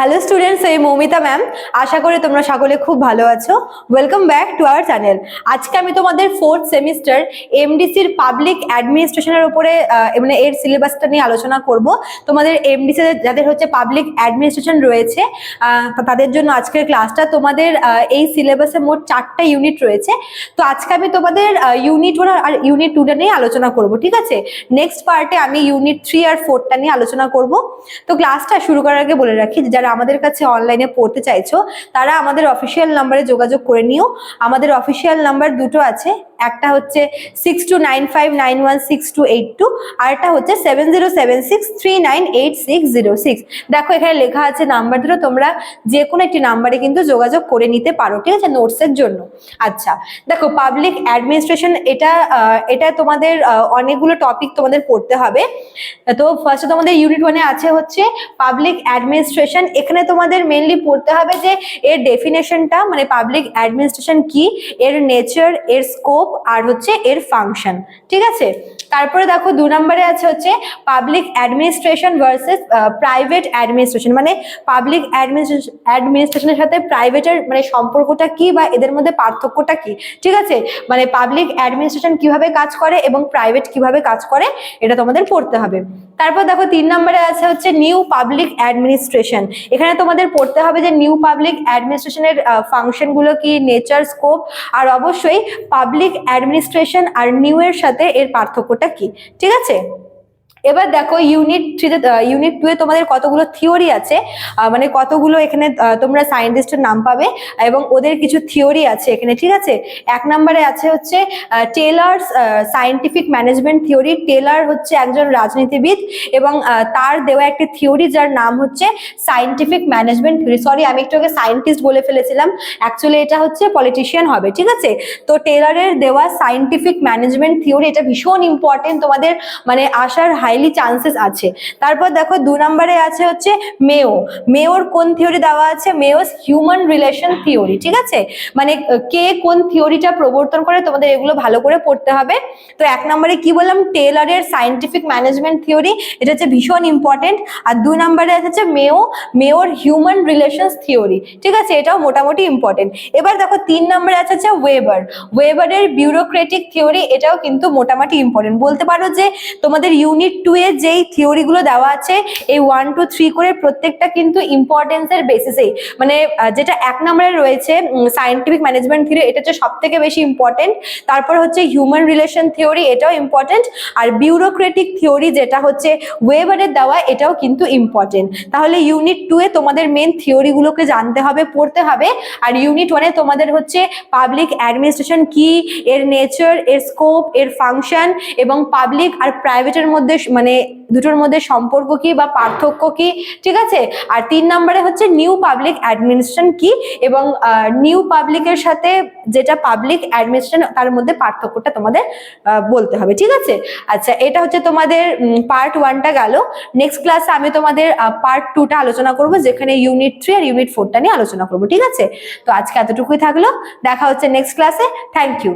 Hello students এই Moumita ma'am আশা করি তোমরা সকলে খুব ভালো আছো। Welcome back to our channel আজকে আমি তোমাদের ফোর্থ সেমিস্টার এমডিসির পাবলিক অ্যাডমিনিস্ট্রেশনের উপরে মানে এর সিলেবাসটা নিয়ে আলোচনা করব। তোমাদের এমডিসি যাদের হচ্ছে পাবলিক অ্যাডমিনিস্ট্রেশন রয়েছে তাদের জন্য আজকের ক্লাসটা তোমাদের এই সিলেবাসে মোট চারটা ইউনিট রয়েছে। তো আজকে আমি তোমাদের ইউনিট ওয়ান আর ইউনিট টুটা নিয়ে আলোচনা করব, ঠিক আছে? নেক্সট পার্টে আমি ইউনিট থ্রি আর ফোরটা নিয়ে আলোচনা করব। তো ক্লাসটা শুরু করার আগে বলে রাখি, যারা আমাদের কাছে অনলাইনে পড়তে চাইছো, তারা আমাদের অফিসিয়াল নাম্বারে যোগাযোগ করে নিও। আমাদের অফিসিয়াল নাম্বার দুটো আছে একটা হচ্ছে six two nine five nine one six two eight two আর একটা হচ্ছে seven zero seven six three nine eight six zero six দেখো, এখানে লেখা আছে নাম্বার দুটো, তোমরা যে কোনো একটি নাম্বারে কিন্তু যোগাযোগ করে নিতে পারো, ঠিক আছে নোটসের জন্য। আচ্ছা দেখো পাবলিক অ্যাডমিনিস্ট্রেশন এটা এটা তোমাদের অনেকগুলো টপিক তোমাদের পড়তে হবে। তো ফার্স্টে তোমাদের ইউনিট ওয়ানে আছে হচ্ছে পাবলিক অ্যাডমিনিস্ট্রেশন এখানে তোমাদের মেনলি পড়তে হবে যে এর ডেফিনেশনটা মানে পাবলিক অ্যাডমিনিস্ট্রেশন কি, এর নেচার এর স্কোপ আর হচ্ছে এর ফাংশন ঠিক আছে? তারপরে দেখো দু নম্বরে আছে হচ্ছে public administration versus private administration মানে পাবলিক অ্যাডমিনিস্ট্রেশনের সাথে প্রাইভেটের মানে সম্পর্কটা কি বা এদের মধ্যে পার্থক্যটা কি, ঠিক আছে? মানে পাবলিক অ্যাডমিনিস্ট্রেশন কীভাবে কাজ করে এবং প্রাইভেট কীভাবে কাজ করে, এটা তোমাদের পড়তে হবে। তারপর দেখো তিন নম্বরে আছে হচ্ছে নিউ পাবলিক অ্যাডমিনিস্ট্রেশন এখানে তোমাদের পড়তে হবে যে নিউ পাবলিক অ্যাডমিনিস্ট্রেশনের ফাংশনগুলো কি নেচার স্কোপ আর অবশ্যই পাবলিক অ্যাডমিনিস্ট্রেশন আর নিউ এর সাথে এর পার্থক্যটা কি। ঠিক আছে? এবার দেখো ইউনিট থ্রিতে ইউনিট টু এ তোমাদের কতগুলো থিওরি আছে। মানে কতগুলো এখানে তোমরা সায়েন্টিস্টের নাম পাবে এবং ওদের কিছু থিওরি আছে এখানে, ঠিক আছে? এক নম্বরে আছে হচ্ছে Taylor's scientific management theory Taylor হচ্ছে একজন রাজনীতিবিদ এবং তার দেওয়া একটি থিওরি যার নাম হচ্ছে সায়েন্টিফিক ম্যানেজমেন্ট থিওরি সরি আমি একটু সায়েন্টিস্ট বলে ফেলেছিলাম। অ্যাকচুয়ালি এটা হচ্ছে পলিটিশিয়ান হবে, ঠিক আছে? তো টেলারের দেওয়া সায়েন্টিফিক ম্যানেজমেন্ট থিওরি এটা ভীষণ ইম্পর্টেন্ট তোমাদের মানে আসার হাইলি চান্সেস আছে। তারপর দেখো দু নম্বরে আছে হচ্ছে মেও মেওর কোন থিওরি দেওয়া আছে? মেওস হিউম্যান রিলেশন থিওরি ঠিক আছে? মানে কে কোন থিওরিটা প্রবর্তন করে তোমাদের এগুলো ভালো করে পড়তে হবে। তো এক নম্বরে কি বললাম? টেলারের সায়েন্টিফিক ম্যানেজমেন্ট থিওরি এটা হচ্ছে ভীষণ ইম্পর্টেন্ট আর দুই নম্বরে আছে মেও মেওর হিউম্যান রিলেশনস থিওরি ঠিক আছে? এটাও মোটামুটি ইম্পর্টেন্ট এবার দেখো তিন নম্বরে আছে হচ্ছে ওয়েবার। ওয়েবারের বিউরোক্রেটিক থিওরি এটাও কিন্তু মোটামুটি ইম্পর্টেন্ট বলতে পারো যে তোমাদের ইউনিট টু এ যেই থিওরিগুলো দেওয়া আছে, এই ওয়ান টু থ্রি করে প্রত্যেকটা কিন্তু ইম্পর্টেন্সের বেসিসেই মানে যেটা এক নম্বরে রয়েছে সায়েন্টিফিক ম্যানেজমেন্ট থিওরি এটা হচ্ছে সব থেকে বেশি ইম্পর্টেন্ট তারপর হচ্ছে হিউম্যান রিলেশন থিওরি এটাও ইম্পর্টেন্ট আর বিউরোক্রেটিক থিওরি যেটা হচ্ছে ওয়েবারের দেওয়া, এটাও কিন্তু ইম্পর্টেন্ট তাহলে ইউনিট টু এ তোমাদের মেন থিওরিগুলোকে জানতে হবে, পড়তে হবে। আর ইউনিট ওয়ানে তোমাদের হচ্ছে পাবলিক অ্যাডমিনিস্ট্রেশন কি, এর নেচার এর স্কোপ এর ফাংশন এবং পাবলিক আর প্রাইভেটের মধ্যে মানে দুটোর মধ্যে সম্পর্ক কি বা পার্থক্য কি? ঠিক আছে? আর তিন নম্বরে হচ্ছে নিউ পাবলিক অ্যাডমিনিস্ট্রেশন কি? এবং নিউ পাবলিকের সাথে যেটা পাবলিক অ্যাডমিনিস্ট্রেশন তার মধ্যে পার্থক্যটা তোমাদের বলতে হবে। ঠিক আছে? আচ্ছা এটা হচ্ছে তোমাদের পার্ট ওয়ানটা গেল। নেক্সট ক্লাসে আমি তোমাদের পার্ট টুটা আলোচনা করব, যেখানে ইউনিট থ্রি আর ইউনিট ফোরটা নিয়ে আলোচনা করব। ঠিক আছে? তো আজকে এতটুকুই থাকল। দেখা হচ্ছে নেক্সট ক্লাসে থ্যাংক ইউ